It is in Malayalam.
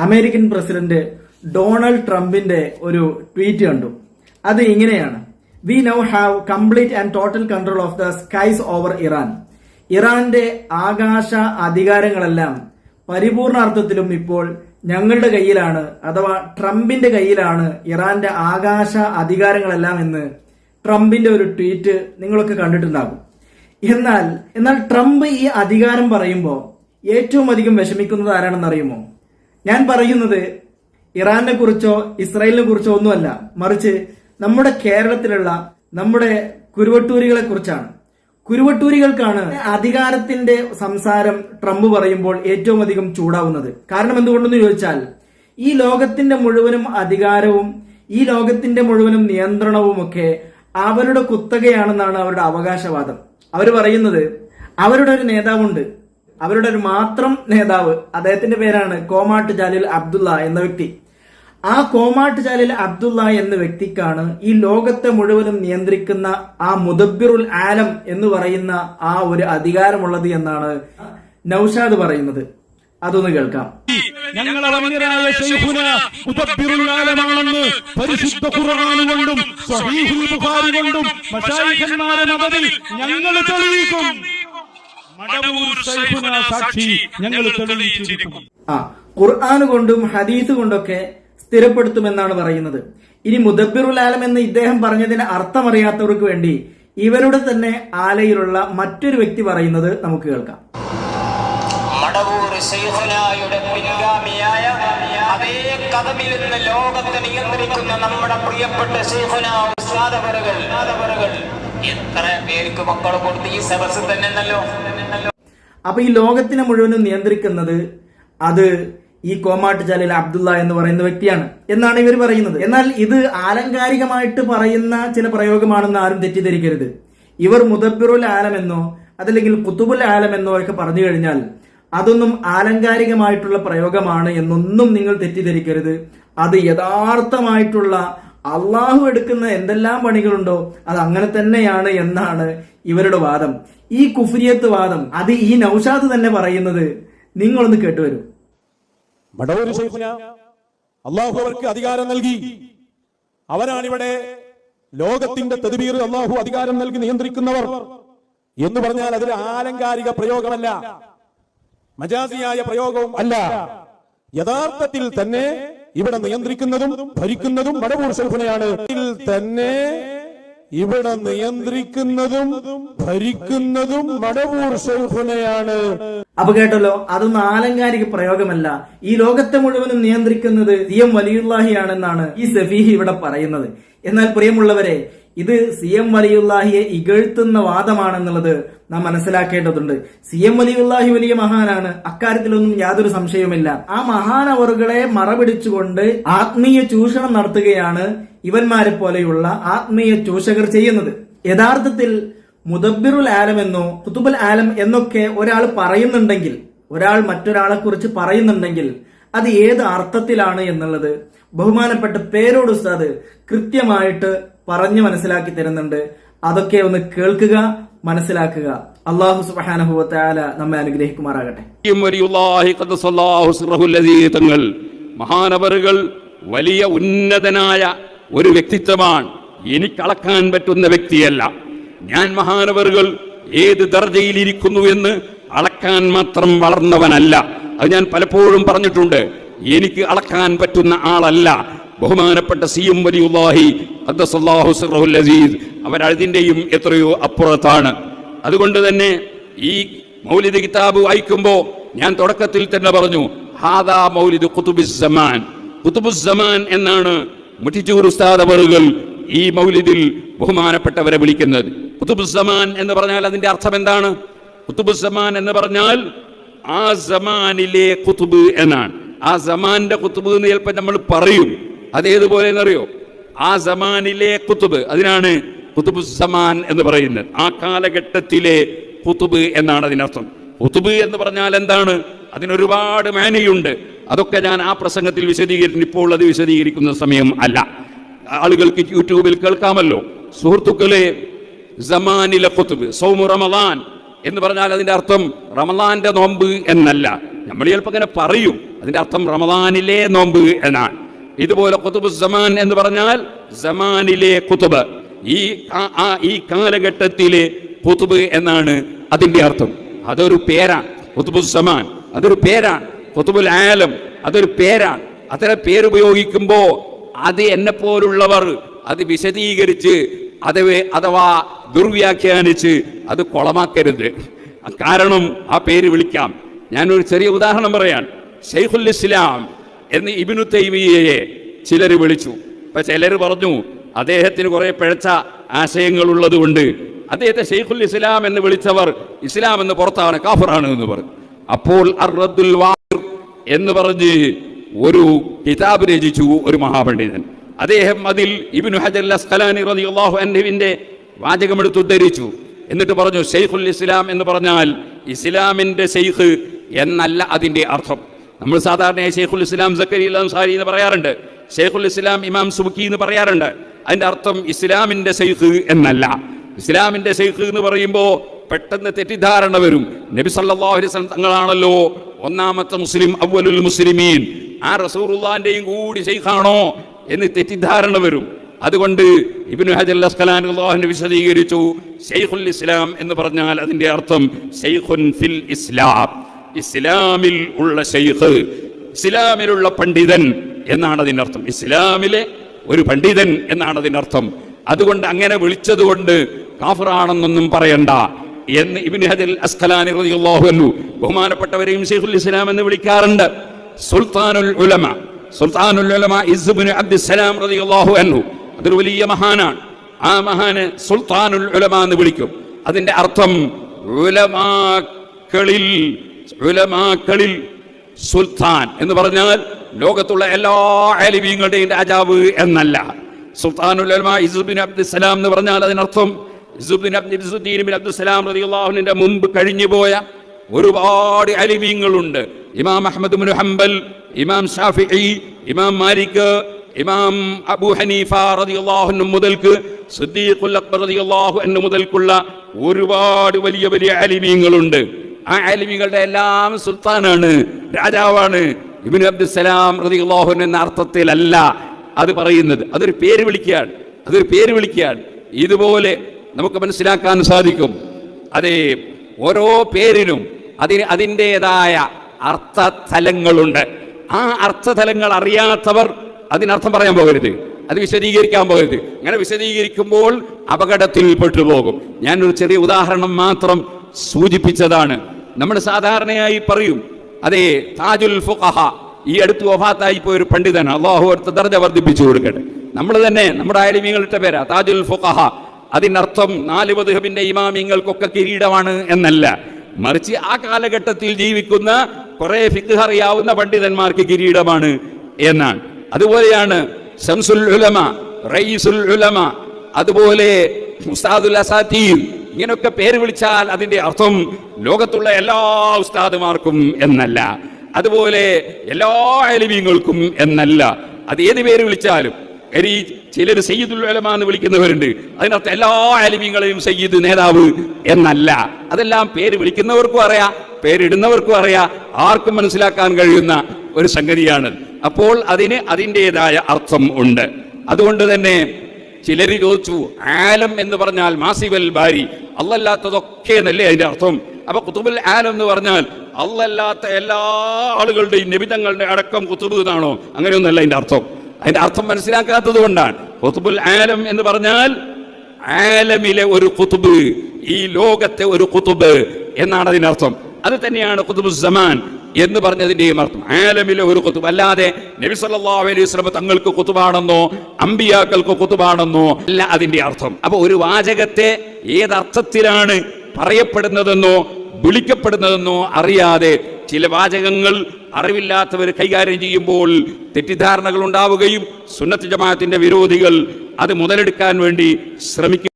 അമേരിക്കൻ പ്രസിഡന്റ് ഡൊണാൾഡ് ട്രംപിന്റെ ഒരു ട്വീറ്റ് കണ്ടു. അത് ഇങ്ങനെയാണ്. We now have complete and total control of the skies over Iran ഇറാന്റെ ആകാശ അധികാരങ്ങളെല്ലാം പരിപൂർണ അർത്ഥത്തിലും ഇപ്പോൾ ഞങ്ങളുടെ കയ്യിലാണ് അഥവാ ട്രംപിന്റെ കയ്യിലാണ് ഇറാന്റെ ആകാശ അധികാരങ്ങളെല്ലാം എന്ന് ട്രംപിന്റെ ഒരു ട്വീറ്റ് നിങ്ങളൊക്കെ കണ്ടിട്ടുണ്ടാകും. എന്നാൽ എന്നാൽ ട്രംപ് ഈ അധികാരം പറയുമ്പോൾ ഏറ്റവും അധികം വിഷമിക്കുന്നത് ആരാണെന്ന് അറിയുമോ ഞാൻ പറയുന്നത് ഇറാനെ കുറിച്ചോ ഇസ്രായേലിനെ കുറിച്ചോ ഒന്നുമല്ല. മറിച്ച് നമ്മുടെ കേരളത്തിലുള്ള നമ്മുടെ കുരുവട്ടൂരികളെ കുറിച്ചാണ്. കുരുവട്ടൂരികൾക്കാണ് അധികാരത്തിന്റെ സംസാരം ട്രംപ് പറയുമ്പോൾ ഏറ്റവും അധികം ചൂടാവുന്നത്. കാരണം എന്തുകൊണ്ടെന്ന് ചോദിച്ചാൽ ഈ ലോകത്തിന്റെ മുഴുവനും അധികാരവും ഈ ലോകത്തിന്റെ മുഴുവനും നിയന്ത്രണവും ഒക്കെ അവരുടെ കുത്തകയാണെന്നാണ് അവരുടെ അവകാശവാദം. അവർ പറയുന്നത് അവരുടെ ഒരു നേതാവുണ്ട്. അവരുടെ ഒരു മാത്രം നേതാവ് അദ്ദേഹത്തിന്റെ പേരാണ് കോമാട്ട് ജാലിൽ അബ്ദുള്ള എന്ന വ്യക്തി. ആ കോമാട്ട് ജാലിൽ അബ്ദുള്ള എന്ന വ്യക്തിക്കാണ് ഈ ലോകത്തെ മുഴുവനും നിയന്ത്രിക്കുന്ന ആ മുദബിറുൽ ആലം എന്ന് പറയുന്ന ആ ഒരു അധികാരമുള്ളത് എന്നാണ് നൌഷാദ് പറയുന്നത്. അതൊന്ന് കേൾക്കാം. ഞങ്ങൾ പരിശുദ്ധ കൊണ്ടും ബുഖാരി കൊണ്ടും ഞങ്ങൾ തെളിയിക്കും. മടവൂർ സാക്ഷി ഞങ്ങൾ തെളിയിച്ചിരിക്കും ആ ഖുർആൻ കൊണ്ടും ഹദീസ് കൊണ്ടൊക്കെ സ്ഥിരപ്പെടുത്തുമെന്നാണ് പറയുന്നത്. ഇനി മുദബിറുൽ ആലം എന്ന് ഇദ്ദേഹം പറഞ്ഞതിന് അർത്ഥമറിയാത്തവർക്ക് വേണ്ടി ഇവരുടെ തന്നെ ആലയിലുള്ള മറ്റൊരു വ്യക്തി പറയുന്നത് നമുക്ക് കേൾക്കാം. മടവൂർ പിൻഗാമിയായ അതേ ലോകത്തെ നിയന്ത്രിക്കുന്ന നമ്മുടെ പ്രിയപ്പെട്ട ശൈഖുന ഉസ്താദവറുകൾ ഉസ്താദവറുകൾ. എത്ര പേർക്ക് മക്കൾ കൊടുത്ത് ഈ സദസ് തന്നെ അപ്പൊ ഈ ലോകത്തിനെ മുഴുവനും നിയന്ത്രിക്കുന്നത് അത് ഈ കോമാട്ട് ജലീൽ അബ്ദുള്ള എന്ന് പറയുന്ന വ്യക്തിയാണ് എന്നാണ് ഇവർ പറയുന്നത്. എന്നാൽ ഇത് ആലങ്കാരികമായിട്ട് പറയുന്ന ചില പ്രയോഗമാണെന്ന് ആരും തെറ്റിദ്ധരിക്കരുത്. ഇവർ മുദബിറുൽ ആലമെന്നോ അതല്ലെങ്കിൽ കുത്തുബുൽ ആലമെന്നോ ഒക്കെ പറഞ്ഞു കഴിഞ്ഞാൽ അതൊന്നും ആലങ്കാരികമായിട്ടുള്ള പ്രയോഗമാണ് എന്നൊന്നും നിങ്ങൾ തെറ്റിദ്ധരിക്കരുത്. അത് യഥാർത്ഥമായിട്ടുള്ള അള്ളാഹു എടുക്കുന്ന എന്തെല്ലാം പണികളുണ്ടോ അത് അങ്ങനെ തന്നെയാണ് എന്നാണ് ഇവരുടെ വാദം. ഈ കുഫ്രിയത്ത് വാദം അത് ഈ നൌഷാദ് തന്നെ പറയുന്നത് നിങ്ങളൊന്ന് കേട്ടുവരൂ. അള്ളാഹു അവർക്ക് അധികാരം നൽകി. അവരാണ് ഇവിടെ ലോകത്തിന്റെ തെതുവീർ അള്ളാഹു അധികാരം നൽകി നിയന്ത്രിക്കുന്നവർ എന്ന് പറഞ്ഞാൽ അതൊരു ആലങ്കാരിക പ്രയോഗമല്ല. മജാസിയായ പ്രയോഗവും അല്ല. യഥാർത്ഥത്തിൽ തന്നെ ഇവിടെ നിയന്ത്രിക്കുന്നതും ഭരിക്കുന്നതും മടവൂർ ശൈഖുനയാണ് തന്നെ ഇവിടെ നിയന്ത്രിക്കുന്നതും ഭരിക്കുന്നതും മടവൂർ ശൈഖുനയാണ് അപ്പൊ കേട്ടല്ലോ അതൊന്നും ആലങ്കാരിക പ്രയോഗമല്ല. ഈ ലോകത്തെ മുഴുവനും നിയന്ത്രിക്കുന്നത് ദിയം എം വലിയുല്ലാഹിയാണെന്നാണ് ഈ സഫീഹി ഇവിടെ പറയുന്നത്. എന്നാൽ പ്രിയമുള്ളവരെ ഇത് സി എം വലിയുല്ലാഹിയെ ഇകഴ്ത്തുന്ന വാദമാണെന്നുള്ളത് നാം മനസ്സിലാക്കേണ്ടതുണ്ട്. സി എം വലിയുല്ലാഹി വലിയ മഹാനാണ്. അക്കാര്യത്തിലൊന്നും യാതൊരു സംശയവുമില്ല. ആ മഹാനവറുകളെ മറപിടിച്ചുകൊണ്ട് ആത്മീയ ചൂഷണം നടത്തുകയാണ് ഇവന്മാരെ പോലെയുള്ള ആത്മീയ ചൂഷകർ ചെയ്യുന്നത്. യഥാർത്ഥത്തിൽ മുദബിറുൽ ആലം എന്നോ കുത്തുബുൽ ആലം എന്നൊക്കെ ഒരാൾ പറയുന്നുണ്ടെങ്കിൽ ഒരാൾ മറ്റൊരാളെ കുറിച്ച് പറയുന്നുണ്ടെങ്കിൽ അത് ഏത് അർത്ഥത്തിലാണ് എന്നുള്ളത് ബഹുമാനപ്പെട്ട പേരോട് ഉസ്താദ് കൃത്യമായിട്ട് പറഞ്ഞു മനസ്സിലാക്കി തരുന്നുണ്ട്. അതൊക്കെ ഒന്ന് കേൾക്കുക മനസ്സിലാക്കുക. അള്ളാഹു സുബാനഹുല നമ്മെ അനുഗ്രഹിക്കുമാറാകട്ടെ. തങ്ങൾ മഹാനവറുകൾ വലിയ ഉന്നതനായ ഒരു വ്യക്തിത്വമാണ്. എനിക്കളക്കാൻ പറ്റുന്ന വ്യക്തിയല്ല. ഞാൻ മഹാനവറുകൾ ഏത് ദർജയിലിരിക്കുന്നു എന്ന് അളക്കാൻ മാത്രം വളർന്നവനല്ല. അത് ഞാൻ പലപ്പോഴും പറഞ്ഞിട്ടുണ്ട്. എനിക്ക് അളക്കാൻ പറ്റുന്ന ആളല്ല. ബഹുമാനപ്പെട്ട സി എം വലിയുല്ലാഹി ഖദ്ദസല്ലാഹു അസീദ് അവരതിന്റെയും എത്രയോ അപ്പുറത്താണ്. അതുകൊണ്ട് തന്നെ ഈ മൗലിദ് കിതാബ് വായിക്കുമ്പോൾ ഞാൻ തുടക്കത്തിൽ തന്നെ പറഞ്ഞു ഹാദാ മൗലിദ് കുത്തുബുസമാൻ കുത്തുബുസമാൻ എന്നാണ് മുട്ടിച്ചൂർ ഉസ്താദ് അവറുകൾ ഈ മൗലിദിൽ ബഹുമാനപ്പെട്ടവരെ വിളിക്കുന്നത്. കുത്തുബുസമാൻ എന്ന് പറഞ്ഞാൽ അതിന്റെ അർത്ഥം എന്താണ്? കുത്തുബുസമാൻ എന്ന് പറഞ്ഞാൽ ആ സമാനിലെ കുത്തുബ് എന്നാണ്. ആ സമാന്റെ കുത്തുബ് എന്ന് ചിലപ്പോൾ നമ്മൾ പറയും. അതേതുപോലെ എന്നറിയോ? ആ സമാനിലെ കുത്തുബ്. അതിനാണ് കുത്തുബ് സമാൻ എന്ന് പറയുന്നത്. ആ കാലഘട്ടത്തിലെ കുത്തുബ് എന്നാണ് അതിനർത്ഥം. കുത്തുബ് എന്ന് പറഞ്ഞാൽ എന്താണ്? അതിനൊരുപാട് മേനയുണ്ട്. അതൊക്കെ ഞാൻ ആ പ്രസംഗത്തിൽ വിശദീകരിക്കുന്നു ഇപ്പോൾ അത് വിശദീകരിക്കുന്ന സമയം അല്ല. ആളുകൾക്ക് യൂട്യൂബിൽ കേൾക്കാമല്ലോ. സുഹൃത്തുക്കളെ സമാനിലെ കുത്തുബ് സൗമു റമദാൻ എന്ന് പറഞ്ഞാൽ അതിന്റെ അർത്ഥം റമദാന്റെ നോമ്പ് എന്നല്ല. നമ്മൾ ചിലപ്പോൾ അങ്ങനെ പറയും. അതിന്റെ അർത്ഥം റമദാനിലെ നോമ്പ് എന്നാണ്. ഇതുപോലെ കുത്തുബ് സമാൻ എന്ന് പറഞ്ഞാൽ സമാനിലെ കുത്തുബ് ഈ ഈ കാലഘട്ടത്തിലെ കുത്തുബ് എന്നാണ് അതിന്റെ അർത്ഥം. അതൊരു പേരാണ് കുത്തുബു സമാൻ അതൊരു പേരാണ് കുത്തുബുൽ ആലം. അതൊരു പേരാണ് അത്തരം പേരുപയോഗിക്കുമ്പോ അത് എന്നെ പോലുള്ളവർ അത് വിശദീകരിച്ച് അത് അഥവാ ദുർവ്യാഖ്യാനിച്ച് അത് കൊളമാക്കരുത്. കാരണം ആ പേര് വിളിക്കാം. ഞാനൊരു ചെറിയ ഉദാഹരണം പറയാൻ. ഷെയ്ഖുൽ ഇസ്ലാം എന്ന് ഇബിനു തൈമിയയെ ചിലർ വിളിച്ചു. അപ്പൊ ചിലർ പറഞ്ഞു അദ്ദേഹത്തിന് കുറേ പിഴച്ച ആശയങ്ങൾ ഉള്ളതുകൊണ്ട് അദ്ദേഹത്തെ ഷെയ്ഖുൽ ഇസ്ലാം എന്ന് വിളിച്ചവർ ഇസ്ലാം എന്ന് പുറത്താണ് കാഫറാണ് എന്ന് പറഞ്ഞു. അപ്പോൾ അർറദ്ദുൽ വാഹിർ എന്ന് പറഞ്ഞ് ഒരു കിതാബ് രചിച്ചു ഒരു മഹാപണ്ഡിതൻ. അദ്ദേഹം അതിൽ ഇബിനു ഹജൽ അസ്ഖലാനി റളിയല്ലാഹു അൻഹുവിന്റെ വാചകമെടുത്ത് ഉദ്ധരിച്ചു. എന്നിട്ട് പറഞ്ഞു ഷെയ്ഖുൽ ഇസ്ലാം എന്ന് പറഞ്ഞാൽ ഇസ്ലാമിന്റെ ഷെയ്ഖ് എന്നല്ല അതിന്റെ അർത്ഥം. നമ്മൾ സാധാരണയായി ഷെയ്ഖുൽ ഇസ്ലാം സക്കരി അൻസാരി എന്ന് പറയാറുണ്ട്. ഷെയ്ഖുൽ ഇസ്ലാം ഇമാം സുബുക്കി എന്ന് പറയാറുണ്ട്. അതിന്റെ അർത്ഥം ഇസ്ലാമിന്റെ ഷെയ്ഖ് എന്നല്ല. ഇസ്ലാമിന്റെ ഷെയ്ഖ് എന്ന് പറയുമ്പോൾ പെട്ടെന്ന് തെറ്റിദ്ധാരണ വരും. നബി സല്ലല്ലാഹു അലൈഹി വസല്ലം തങ്ങളാണല്ലോ ഒന്നാമത്തെ മുസ്ലിം അവലുൽ മുസ്ലിമീൻ. ആ റസൂറുള്ളാന്റെയും കൂടി ഷെയ്ഖാണോ എന്ന് തെറ്റിദ്ധാരണ വരും. അതുകൊണ്ട് ഇബ്നു ഹജർ അസ്കലാൻ അള്ളാഹുവിനെ വിശദീകരിച്ചു ഷെയ്ഖുൽ ഇസ്ലാം എന്ന് പറഞ്ഞാൽ അതിന്റെ അർത്ഥം ഷെയ്ഖുൻ ഫിൽ ഇസ്ലാം. ഇസ്ലാമിൽ ഉള്ള ഷെയ്ഖ് ഇസ്ലാമിലുള്ള പണ്ഡിതൻ എന്നാണ് അതിനർത്ഥം. ഇസ്ലാമിലെ ഒരു പണ്ഡിതൻ എന്നാണ് അതിനർത്ഥം. അതുകൊണ്ട് അങ്ങനെ വിളിച്ചതുകൊണ്ട് കാഫറാണെന്നൊന്നും പറയണ്ട എന്ന് ഇബിൻ അസ്ഖലാനി റളിയല്ലാഹു ബഹുമാനപ്പെട്ടവരെയും ഷെയ്ഖുൽ ഇസ്ലാം എന്ന് വിളിക്കാറുണ്ട്. സുൽത്താനുൽ ഉലമ സുൽത്താനുൽ ഉലമ ഇസ്ബിന് അബ്ദുസലാം റളിയല്ലാഹു അൻഹു അതൊരു വലിയ മഹാനാണ്. ആ മഹാന് സുൽത്താനുൽ ഉലമ എന്ന് വിളിക്കും. അതിന്റെ അർത്ഥം ഉലമാക്കളിൽ ഉലമാക്കളിൽ സുൽത്താൻ എന്ന് പറഞ്ഞാൽ ലോകത്തുള്ള എല്ലാ അലിമീങ്ങളുടെയും രാജാവ് എന്നല്ല. സുൽത്താനുൽ ഉലമ ഇസുബിൻ അബ്ദുസലാം എന്ന് പറഞ്ഞാൽ അതിനർത്ഥം ഇസുബിൻ അബ്ദുദ്ദീൻ ബിൻ അബ്ദുസലാം റളിയല്ലാഹുവിന്റെ മുമ്പ് കഴിഞ്ഞു പോയ ഒരുപാട് അലിമീങ്ങളുണ്ട് ഇമാം അഹമ്മദ് മുൻ ഹംബൽ ഇമാം ഷാഫി ഇമാം മാലിക് ഇമാം അബൂ ഹനീഫ അൻഹു മുതൽക്ക് സിദ്ദീഖുൽ അക്ബർ റളിയല്ലാഹു അൻഹു മുതൽക്കുള്ള ഒരുപാട് വലിയ വലിയ അലിമീങ്ങളുണ്ട് ആ അലിമീങ്ങളുടെ എല്ലാം സുൽത്താനാണ് രാജാവാണ്. ഇബിൻ അബ്ദുസലാം അൻഹു എന്ന അർത്ഥത്തിലല്ല അത് പറയുന്നത്. അതൊരു പേര് വിളിക്കുകയാണ്. അതൊരു പേര് വിളിക്കുകയാണ്. ഇതുപോലെ നമുക്ക് മനസ്സിലാക്കാൻ സാധിക്കും. അതെ ഓരോ പേരിനും അതിന് അതിന്റെതായ അർത്ഥതലങ്ങളുണ്ട്. ആ അർത്ഥതലങ്ങൾ അറിയാത്തവർ അതിനർത്ഥം പറയാൻ പോകരുത്. അത് വിശദീകരിക്കാൻ പോകരുത്. അങ്ങനെ വിശദീകരിക്കുമ്പോൾ അപകടത്തിൽ പെട്ടുപോകും ഞാനൊരു ചെറിയ ഉദാഹരണം മാത്രം സൂചിപ്പിച്ചതാണ്. നമ്മൾ സാധാരണയായി പറയും അതെ താജുൽ ഫുഖഹ ഈ അടുത്ത് വഫാത്തായി പോയ ഒരു പണ്ഡിതൻ അള്ളാഹു അടുത്ത് ദർജ വർദ്ധിപ്പിച്ചു കൊടുക്കട്ടെ. നമ്മൾ തന്നെ നമ്മുടെ ആലിമീങ്ങളുടെ പേരാ താജുൽ ഫുഖഹ. അതിനർത്ഥം നാല് വധുഹബിന്റെ ഇമാമിങ്ങൾക്കൊക്കെ കിരീടമാണ് എന്നല്ല. മറിച്ച് ആ കാലഘട്ടത്തിൽ ജീവിക്കുന്ന കുറെ ഫിഖ് അറിയാവുന്ന പണ്ഡിതന്മാർക്ക് കിരീടമാണ് എന്നാണ്. അതുപോലെയാണ് ഷംസുൽ ഉലമ റയീസുൽ ഉലമ അതുപോലെ ഉസ്താദുൽ അസാത്തീർ ഇങ്ങനെയൊക്കെ പേര് വിളിച്ചാൽ അതിന്റെ അർത്ഥം ലോകത്തുള്ള എല്ലാ ഉസ്താദുമാർക്കും എന്നല്ല. അതുപോലെ എല്ലാ അലിമീങ്ങൾക്കും എന്നല്ല. അത് ഏത് പേര് വിളിച്ചാലും. കരി ചിലർ സയ്യിദുൽ എന്ന് വിളിക്കുന്നവരുണ്ട്. അതിനർത്ഥം എല്ലാ അലിമീങ്ങളെയും സയ്യിദ് നേതാവ് എന്നല്ല. അതെല്ലാം പേര് വിളിക്കുന്നവർക്കും അറിയാം പേരിടുന്നവർക്കും അറിയാം. ആർക്കും മനസ്സിലാക്കാൻ കഴിയുന്ന ഒരു സംഗതിയാണ്. അപ്പോൾ അതിന് അതിന്റെതായ അർത്ഥം ഉണ്ട്. അതുകൊണ്ട് തന്നെ ചിലർ ചോദിച്ചു ആലം എന്ന് പറഞ്ഞാൽ മാസിവൽ ബാരി അല്ലല്ലാത്തതൊക്കെ എന്നല്ലേ അതിന്റെ അർത്ഥം? അപ്പൊ കുത്തുബുൽ ആലം എന്ന് പറഞ്ഞാൽ അല്ലല്ലാത്ത എല്ലാ ആളുകളുടെയും നിബിതങ്ങളുടെ അടക്കം കുത്തുബ് എന്നാണോ? അങ്ങനെയൊന്നല്ല അതിന്റെ അർത്ഥം. അതിന്റെ അർത്ഥം മനസ്സിലാക്കാത്തത് കൊണ്ടാണ്. കുത്തുബുൽ ആലം എന്ന് പറഞ്ഞാൽ ആലമിലെ ഒരു കുത്തുബ് ഈ ലോകത്തെ ഒരു കുത്തുബ് എന്നാണ് അതിനർത്ഥം അത് തന്നെയാണ് കുത്തുബു സമാൻ എന്ന് പറഞ്ഞതിന്റെയും അർത്ഥം. ആലമിലെ ഒരു കുത്തുബ്. അല്ലാതെ നബി സല്ലല്ലാഹു അലൈഹി വസല്ലം തങ്ങൾക്ക് കുത്തുബാണെന്നോ അമ്പിയാക്കൾക്ക് കുത്തുബാണെന്നോ അല്ല അതിന്റെ അർത്ഥം. അപ്പൊ ഒരു വാചകത്തെ ഏതർത്ഥത്തിലാണ് പറയപ്പെടുന്നതെന്നോ വിളിക്കപ്പെടുന്നതെന്നോ അറിയാതെ ചില വാചകങ്ങൾ അറിവില്ലാത്തവർ കൈകാര്യം ചെയ്യുമ്പോൾ തെറ്റിദ്ധാരണകൾ ഉണ്ടാവുകയും സുന്നത്ത് ജമാഅത്തിന്റെ വിരോധികൾ അത് മുതലെടുക്കാൻ വേണ്ടി ശ്രമിക്കും.